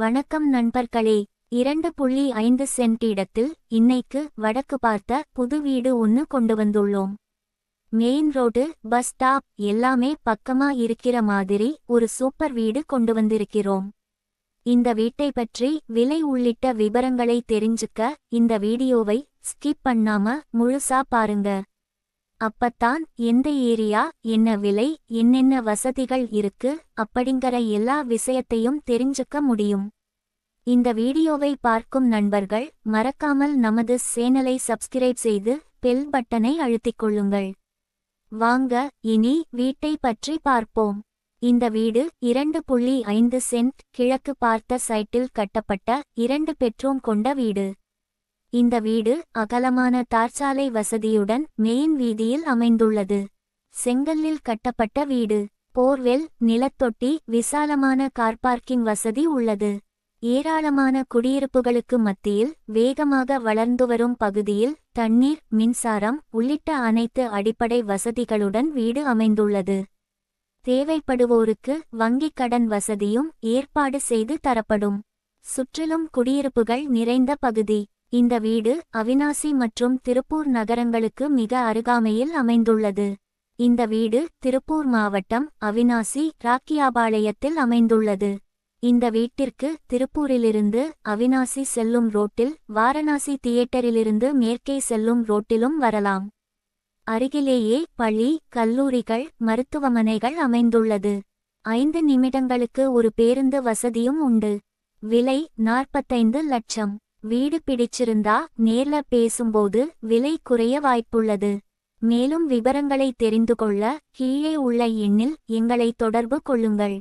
வணக்கம் நண்பர்களே. இரண்டு புள்ளி ஐந்து சென்ட் இடத்தில் இன்னைக்கு வடக்கு பார்த்த புது வீடு ஒன்னு கொண்டு வந்துள்ளோம். மெயின் ரோடு பஸ் ஸ்டாப் எல்லாமே பக்கமா இருக்கிற மாதிரி ஒரு சூப்பர் வீடு கொண்டு வந்திருக்கிறோம். இந்த வீட்டை பற்றி விலை உள்ளிட்ட விவரங்களை தெரிஞ்சுக்க இந்த வீடியோவை ஸ்கிப் பண்ணாம முழுசா பாருங்க. அப்பத்தான் எந்த ஏரியா என்ன விலை என்னென்ன வசதிகள் இருக்கு அப்படிங்கிற எல்லா விஷயத்தையும் தெரிஞ்சுக்க முடியும். இந்த வீடியோவை பார்க்கும் நண்பர்கள் மறக்காமல் நமது சேனலை சப்ஸ்கிரைப் செய்து பெல் பட்டனை அழுத்திக் கொள்ளுங்கள். வாங்க இனி வீட்டை பற்றி பார்ப்போம். இந்த வீடு இரண்டு புள்ளி ஐந்து சென்ட் கிழக்கு பார்த்த சைட்டில் கட்டப்பட்ட இரண்டு பெட்ரூம் கொண்ட வீடு. இந்த வீடு அகலமான தார்ச்சாலை வசதியுடன் மெயின் வீதியில் அமைந்துள்ளது. செங்கல்லில் கட்டப்பட்ட வீடு. போர்வெல் நிலத்தொட்டி விசாலமான கார் பார்க்கிங் வசதி உள்ளது. ஏராளமான குடியிருப்புகளுக்கு மத்தியில் வேகமாக வளர்ந்து வரும் பகுதியில் தண்ணீர் மின்சாரம் உள்ளிட்ட அனைத்து அடிப்படை வசதிகளுடன் வீடு அமைந்துள்ளது. தேவைப்படுவோருக்கு வங்கிக் கடன் வசதியும் ஏற்பாடு செய்து தரப்படும். சுற்றிலும் குடியிருப்புகள் நிறைந்த பகுதி. இந்த வீடு அவினாசி மற்றும் திருப்பூர் நகரங்களுக்கு மிக அருகாமையில் அமைந்துள்ளது. இந்த வீடு திருப்பூர் மாவட்டம் அவினாசி ராக்கியாபாளையத்தில் அமைந்துள்ளது. இந்த வீட்டிற்கு திருப்பூரிலிருந்து அவினாசி செல்லும் ரோட்டில் வாரணாசி தியேட்டரிலிருந்து மேற்கே செல்லும் ரோட்டிலும் வரலாம். அருகிலேயே பள்ளி கல்லூரிகள் மருத்துவமனைகள் அமைந்துள்ளது. ஐந்து நிமிடங்களுக்கு ஒரு பேருந்து வசதியும் உண்டு. விலை நாற்பத்தைந்து லட்சம். வீடு பிடிச்சிருந்தா நேர்ல பேசும்போது விலை குறைய வாய்ப்புள்ளது. மேலும் விவரங்களை தெரிந்து கொள்ள கீழே உள்ள எண்ணில் எங்களை தொடர்பு கொள்ளுங்கள்.